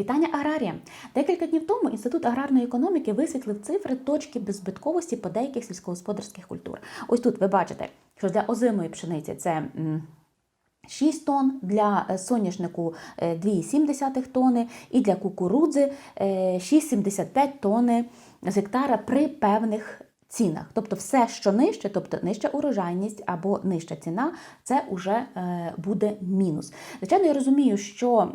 Вітання аграріям! Декілька днів тому Інститут аграрної економіки висвітлив цифри точки беззбитковості по деяких сільськогосподарських культур. Ось тут ви бачите, що для озимої пшениці це. 6 тонн, для е, соняшнику е, 2,7 тонни і для кукурудзи е, 6,75 тонни з гектара при певних цінах. Тобто все, що нижче, тобто нижча урожайність або нижча ціна, це вже е, буде мінус. Звичайно, я розумію, що,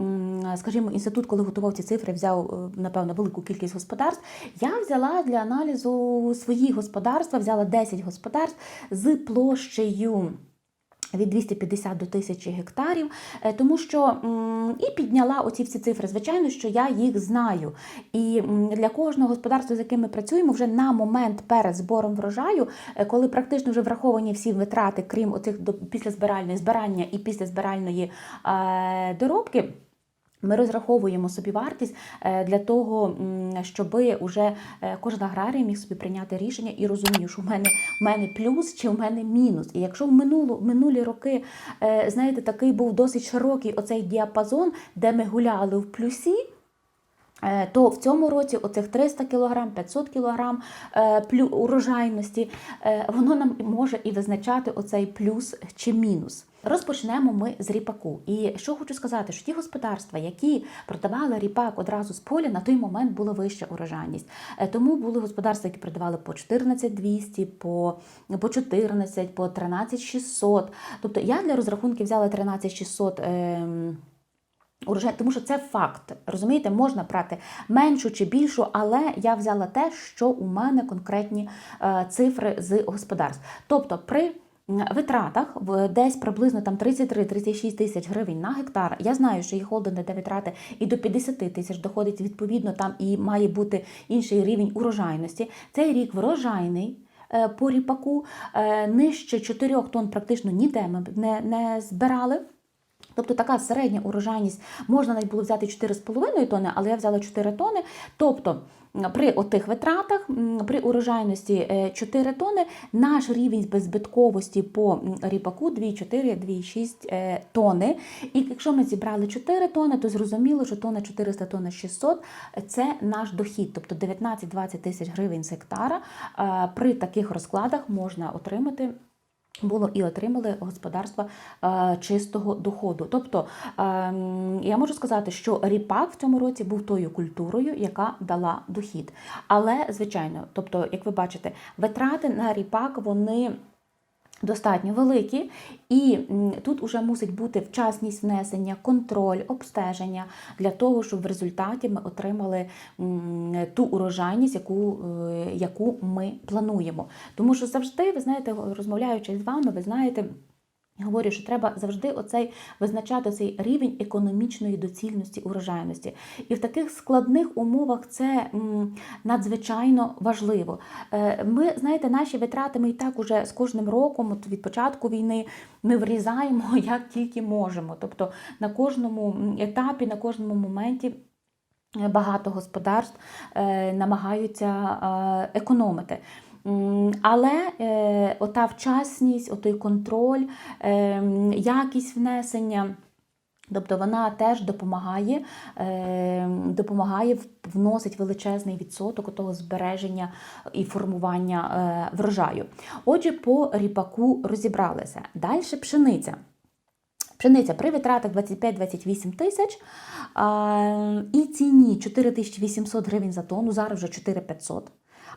скажімо, інститут, коли готував ці цифри, взяв е, напевно велику кількість господарств. Я взяла для аналізу свої господарства, взяла 10 господарств з площею від 250 до 1000 гектарів, е, тому що і підняла оці всі цифри. Звичайно, що я їх знаю. І для кожного господарства, з яким ми працюємо, вже на момент перед збором врожаю, е, коли практично вже враховані всі витрати, крім оцих до після збиральної збирання і після збиральної е, доробки. Ми розраховуємо собі вартість е, для того, щоб уже е, кожен аграрій міг собі прийняти рішення і розумів, що в мене, в мене плюс чи в мене мінус. І якщо в минулу, минулі роки, е, знаєте, такий був досить широкий оцей діапазон, де ми гуляли в плюсі. То в цьому році оцих 300 кг, 500 кг урожайності, воно нам може і визначати оцей плюс чи мінус. Розпочнемо ми з ріпаку. І що хочу сказати, що ті господарства, які продавали ріпак одразу з поля, на той момент була вища урожайність. Е, Тому були господарства, які продавали по 14 200, по, по 14, по 13 600. Тобто я для розрахунки взяла 13 600 ем, урожай, тому що це факт. Розумієте, можна брати меншу чи більшу, але я взяла те, що у мене конкретні е, цифри з господарств. Тобто при Витратах в десь приблизно там 33-36 тисяч гривень на гектар. Я знаю, що є холдинги, де витрати і до 50 тисяч доходить відповідно там і має бути інший рівень урожайності. Цей рік врожайний. е, По ріпаку е, нижче 4 тонн практично ніде ми не, не збирали. Тобто така середня урожайність можна навіть було взяти 4,5 тонни, але я взяла 4 тонни. Тобто при отих витратах, при урожайності е, 4 тонни, наш рівень беззбитковості по ріпаку 2,4-2,6 е, тонни. І якщо ми зібрали 4 тонни, то зрозуміло, що тонна 400, тонна 600 – це наш дохід. Тобто 19-20 тисяч гривень з гектара е, при таких розкладах можна отримати було і отримали господарства е, чистого доходу. Тобто е, я можу сказати, що ріпак в цьому році був тою культурою, яка дала дохід. Але, звичайно, тобто, як ви бачите, витрати на ріпак вони. Достатньо великі, і тут уже мусить бути вчасність внесення, контроль, обстеження для того, щоб в результаті ми отримали ту урожайність, яку, е, яку ми плануємо. Тому що завжди, ви знаєте, розмовляючи з вами, ви знаєте. Говорю, що треба завжди оцей визначати цей рівень економічної доцільності урожайності. І в таких складних умовах це надзвичайно важливо. Е, Ми, знаєте, наші витрати ми і так уже з кожним роком, от від початку війни, ми врізаємо як тільки можемо. Тобто на кожному етапі, на кожному моменті. е, Багато господарств е, намагаються економити. Але е, ота вчасність, отой контроль, е, якість внесення. Тобто вона теж допомагає, е, допомагає вносить величезний відсоток того збереження і формування врожаю. Отже, по ріпаку розібралися. Далі пшениця. Пшениця при витратах 25-28 тисяч і ціні 4800 гривень за тонну, зараз вже 4500.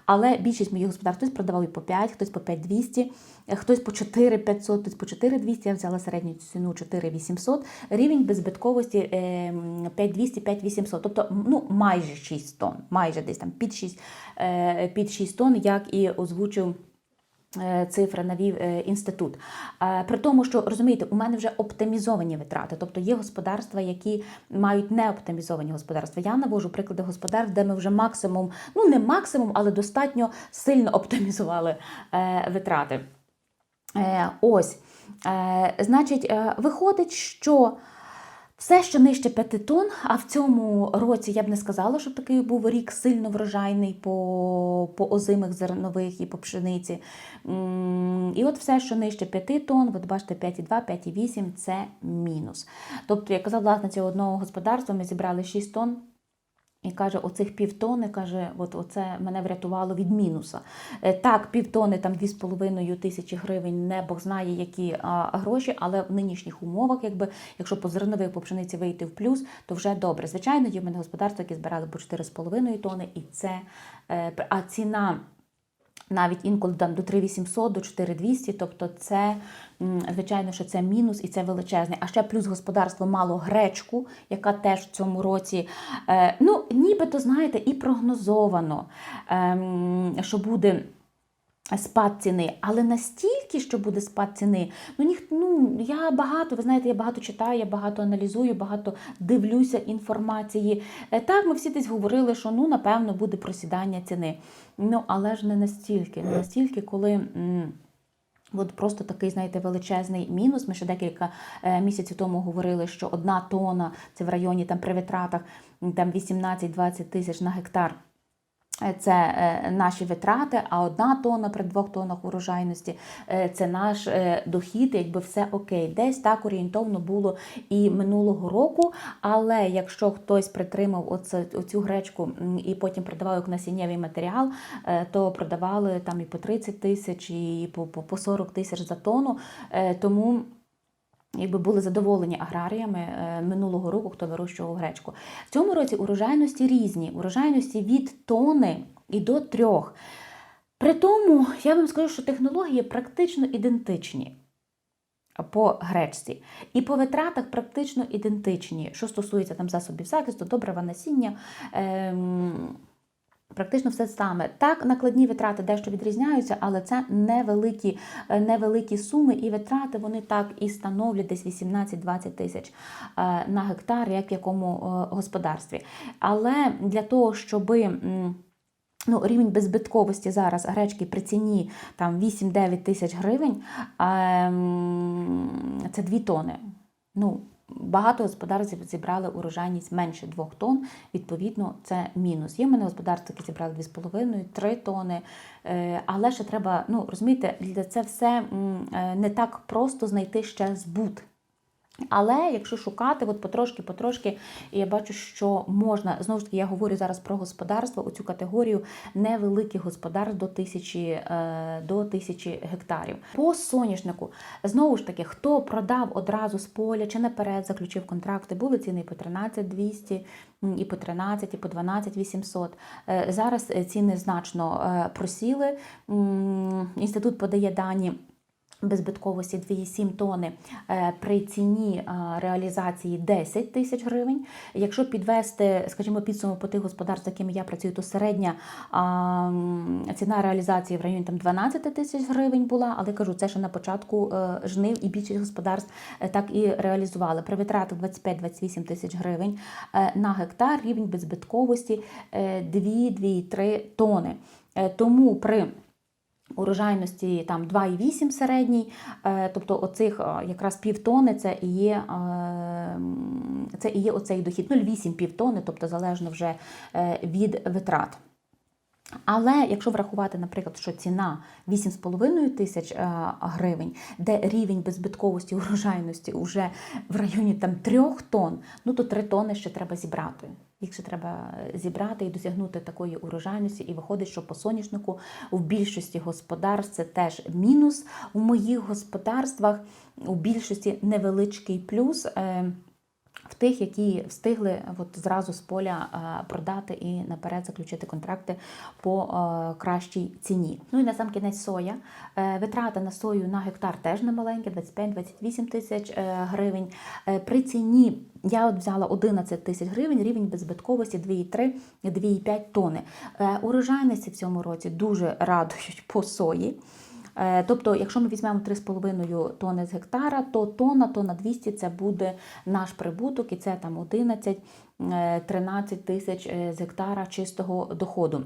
Але більшість моїх господарств хтось продавав і по 5, хтось по 5200, е, хтось по 4500, хтось по 4200, я взяла середню ціну 4800, рівень беззбитковості е, 5200-5800, тобто ну, майже 6 тонн, майже десь там під 6, е, під 6 тонн, як і озвучив е, цифри навів е, інститут. При тому, що розумієте, у мене вже оптимізовані витрати, тобто є господарства, які мають неоптимізовані господарства. Я навожу приклади господарств, де ми вже максимум, ну не максимум, але достатньо сильно оптимізували е, витрати. Ось, значить, виходить, що все, що нижче 5 тонн, а в цьому році я б не сказала, що такий був рік сильно врожайний по, по озимих зернових і по пшениці. І от все, що нижче 5 тонн, от бачите, 5,2, 5,8 – 5,8 – 5,8 – 5,8 – це мінус. Тобто, як казав власниця одного господарства, ми зібрали 6 тонн, І каже, оцих півтони, каже, от оце мене врятувало від мінуса. Е, Так, півтони, там 2,5 тисячі гривень, не Бог знає, які а, гроші, але в нинішніх умовах, якби, якщо по зернових по пшениці вийти в плюс, то вже добре. Звичайно, є в мене господарство, які збирали по 4,5 тони, і це, е, а ціна навіть інколи там до 3800, до 4200, тобто це, звичайно, що це мінус і це величезний. А ще плюс господарство мало гречку, яка теж в цьому році, е, ну, нібито, знаєте, і прогнозовано, ем, що буде. Спад ціни, але настільки, що буде спад ціни, ну ніх, ну я багато, ви знаєте, я багато читаю, я багато аналізую, багато дивлюся інформації. Е, Так, ми всі десь говорили, що ну напевно буде просідання ціни. Ну але ж не настільки, не настільки, коли. От просто такий, знаєте, величезний мінус. Ми ще декілька е, місяців тому говорили, що одна тона це в районі там при витратах там 18-20 тисяч на гектар. Е, Це е, наші витрати, а одна тонна при двох тоннах урожайності е, це наш дохід, якби все окей. Десь так орієнтовно було і минулого року. Але якщо хтось притримав оце, оцю гречку і потім продавав як насіннєвий матеріал, то продавали там і по 30 тисяч, і по, по, по 40 тисяч за тонну. Е, Тому якби були задоволені аграріями е, минулого року, хто вирощував гречку. В цьому році урожайності різні, урожайності від тони і до трьох. При тому, я вам скажу, що технології практично ідентичні по гречці. І по витратах практично ідентичні, що стосується там засобів захисту, добрива насіння. Ем, Практично все саме. Так, накладні витрати дещо відрізняються, але це невеликі, е, невеликі суми, і витрати вони так і становлять десь 18-20 тисяч е, на гектар, як в якому е, господарстві. Але для того, щоби. Ну, рівень беззбитковості зараз гречки при ціні там 8-9 тисяч гривень, ем, це 2 тони. Ну, багато господарств зібрали урожайність менше 2 тонн, відповідно, це мінус. Є в мене господарства, які зібрали 2,5-3 тони, е, але ще треба, ну, розумієте, для це все е, не так просто знайти ще збут. Але якщо шукати, от потрошки, потрошки, і я бачу, що можна знову ж таки, я говорю зараз про господарство, у цю категорію невеликих господарств до тисячі, е, до тисячі гектарів. По соняшнику, знову ж таки, хто продав одразу з поля чи наперед заключив контракти, були ціни по 13 200, і по 13, і по 12 800. Е, Зараз ціни значно е, просіли. Інститут подає дані беззбитковості 2,7 тони е, при ціні е, реалізації 10 тисяч гривень. Якщо підвести, скажімо, підсумок по тих господарств, якими я працюю, то середня ціна реалізації в районі там 12 тисяч гривень була, але кажу, це ще на початку е, жнив і більшість господарств так і реалізували. При витратах 25-28 тисяч гривень на гектар рівень беззбитковості е, 2-2,3 тони. Тому при урожайності там 2,8 середній, е, тобто оцих е, якраз півтони це і є, е, це і є оцей дохід. 0,8 півтони, тобто залежно вже від витрат. Але якщо врахувати, наприклад, що ціна 8,5 тисяч гривень, де рівень беззбитковості урожайності вже в районі там 3 тонн, ну то 3 тонни ще треба зібрати. Ще треба зібрати і досягнути такої урожайності. І виходить, що по соняшнику в більшості господарств це теж мінус. У моїх господарствах у більшості невеличкий плюс. В тих, які встигли от зразу з поля е, продати і наперед заключити контракти по е, кращій ціні. Ну і на сам кінець соя. Е, Витрата на сою на гектар теж немаленька, 25-28 тисяч гривень. При ціні я от взяла 11 тисяч гривень, рівень беззбитковості 2,3-2,5 тони. Урожайності в цьому році дуже радують по сої. Е, Тобто, якщо ми візьмемо 3,5 тонни з гектара, то тонна, тонна 200 це буде наш прибуток, і це там 11-13 тисяч е, з гектара чистого доходу.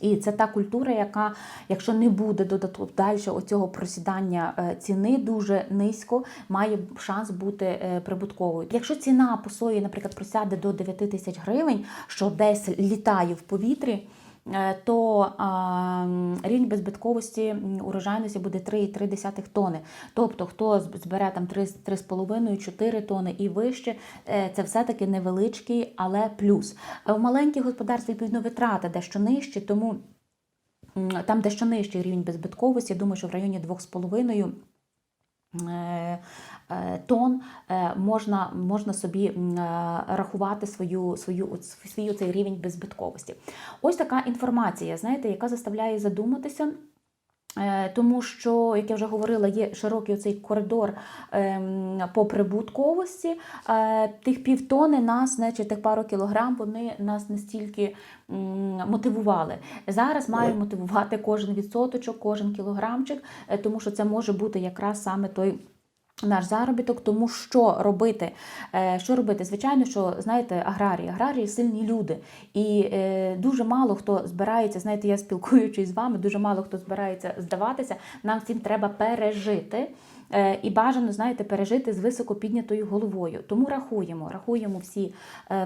І це та культура, яка, якщо не буде додатку далі оцього просідання е, ціни дуже низько, має шанс бути е, прибутковою. Якщо ціна по сої, наприклад, просяде до 9 тисяч гривень, що десь літає в повітрі. Е, то рівень беззбитковості урожайності буде 3,3 тони. Тобто, хто збере там 3,5-4 тони і вище, е, це все-таки невеличкий, але плюс. В маленьких господарствах відповідно витрати дещо нижчі, тому там дещо нижчий рівень беззбитковості. Я думаю, що в районі 2,5 е, тонн е, можна, можна собі е, рахувати свою, свою, свій цей рівень беззбитковості. Ось така інформація, знаєте, яка заставляє задуматися. Тому що, як я вже говорила, є широкий оцей коридор ем, по прибутковості. Тих півтони нас, значить, тих пару кілограм, вони нас настільки мотивували. Зараз має мотивувати кожен відсоточок, кожен кілограмчик, тому що це може бути якраз саме той. Наш заробіток, тому що робити? Е, Що робити? Звичайно, що знаєте, аграрії, аграрії сильні люди, і е, дуже мало хто збирається. Знаєте, я спілкуючись з вами, дуже мало хто збирається здаватися. Нам всім треба пережити. Е, І бажано, знаєте, пережити з високо піднятою головою. Тому рахуємо, рахуємо всі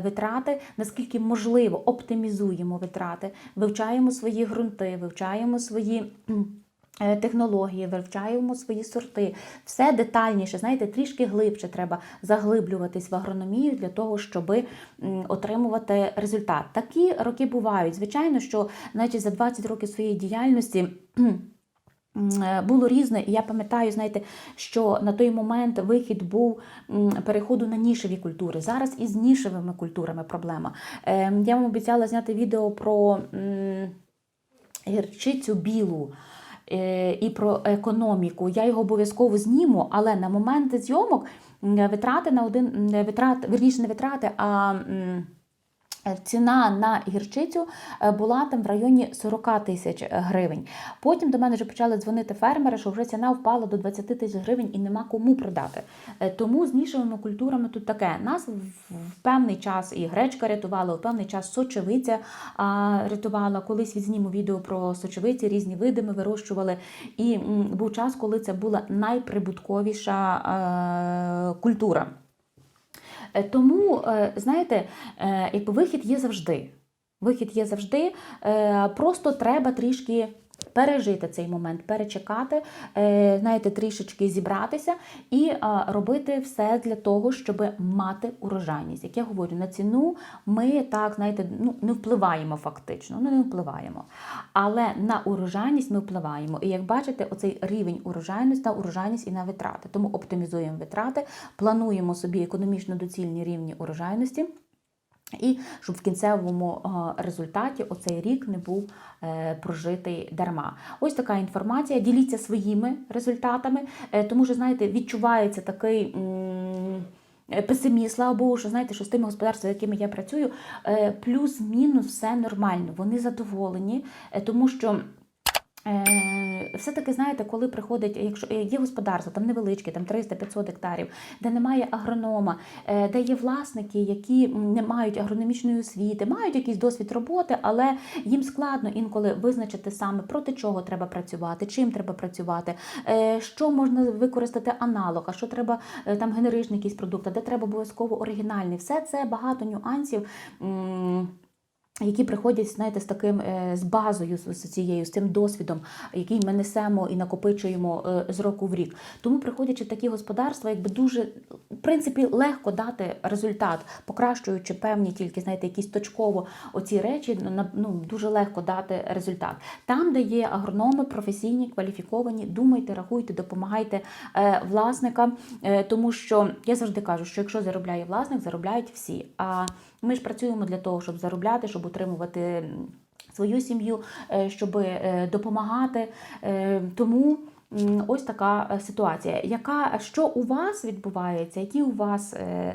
витрати, наскільки можливо, оптимізуємо витрати, вивчаємо свої ґрунти, вивчаємо свої. Е, Технології, вивчаємо свої сорти, все детальніше, знаєте, трішки глибше треба заглиблюватись в агрономію для того, щоб отримувати результат. Такі роки бувають. Звичайно, що значить, за 20 років своєї діяльності. Е, Було різне, і я пам'ятаю, знаєте, що на той момент вихід був переходу на нішеві культури. Зараз із нішевими культурами проблема. Е, Я вам обіцяла зняти відео про гірчицю білу. Е, І про економіку. Я його обов'язково зніму, але на момент зйомок витрати на один витрат, верніше не витрати, а Ціна на гірчицю е, була там в районі 40 тисяч гривень. Потім до мене вже почали дзвонити фермери, що вже ціна впала до 20 тисяч гривень і нема кому продати. Е, Тому з нішевими культурами тут таке. Нас в певний час і гречка рятувала, в певний час сочевиця рятувала. Колись відзніму відео про сочевиці, різні види ми вирощували. І був час, коли це була найприбутковіша е, культура. Е, Тому, е, знаєте, е, якби вихід є завжди. Вихід є завжди. Просто треба трішки пережити цей момент, перечекати, е, знаєте, трішечки зібратися і е, робити все для того, щоб мати урожайність. Як я говорю, на ціну ми так, знаєте, ну, не впливаємо фактично, ну не впливаємо. Але на урожайність ми впливаємо. І як бачите, оцей рівень урожайності на урожайність і на витрати. Тому оптимізуємо витрати, плануємо собі економічно доцільні рівні урожайності. І щоб в кінцевому результаті оцей рік не був е, прожитий дарма. Ось така інформація. Діліться своїми результатами, е, тому що, знаєте, відчувається такий. м, Песимізм, слава Богу, що знаєте, що з тими господарствами, якими я працюю, е, плюс-мінус все нормально. Вони задоволені, тому що. Все-таки, знаєте, коли приходить, якщо е, є господарство, там невеличке, там 300-500 гектарів, де немає агронома, е, де є власники, які не мають агрономічної освіти, мають якийсь досвід роботи, але їм складно інколи визначити саме проти чого треба працювати, чим треба працювати, е, що можна використати аналог, а що треба там генеричний якийсь продукт, а де треба обов'язково оригінальний. Все це багато нюансів. Які приходять, знаєте, з таким е, з базою, з цією, з тим досвідом, який ми несемо і накопичуємо е, з року в рік. Тому, приходячи в такі господарства, якби дуже в принципі легко дати результат, покращуючи певні тільки, знаєте, якісь точково оці речі, ну, ну дуже легко дати результат. Там, де є агрономи, професійні, кваліфіковані, думайте, рахуйте, допомагайте е, власникам, тому що я завжди кажу, що якщо заробляє власник, заробляють всі. А ми ж працюємо для того, щоб заробляти, щоб утримувати свою сім'ю, е, щоб е, допомагати. Е, Тому ось така ситуація. Яка що у вас відбувається? Які у вас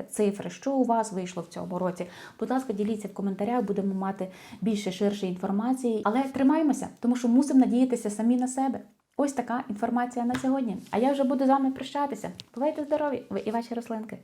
цифри? Що у вас вийшло в цьому році? Будь ласка, діліться в коментарях, будемо мати більше ширше інформації. Але тримаємося, тому що мусимо надіятися самі на себе. Ось така інформація на сьогодні. А я вже буду з вами прощатися. Бувайте здорові, ви і ваші рослинки.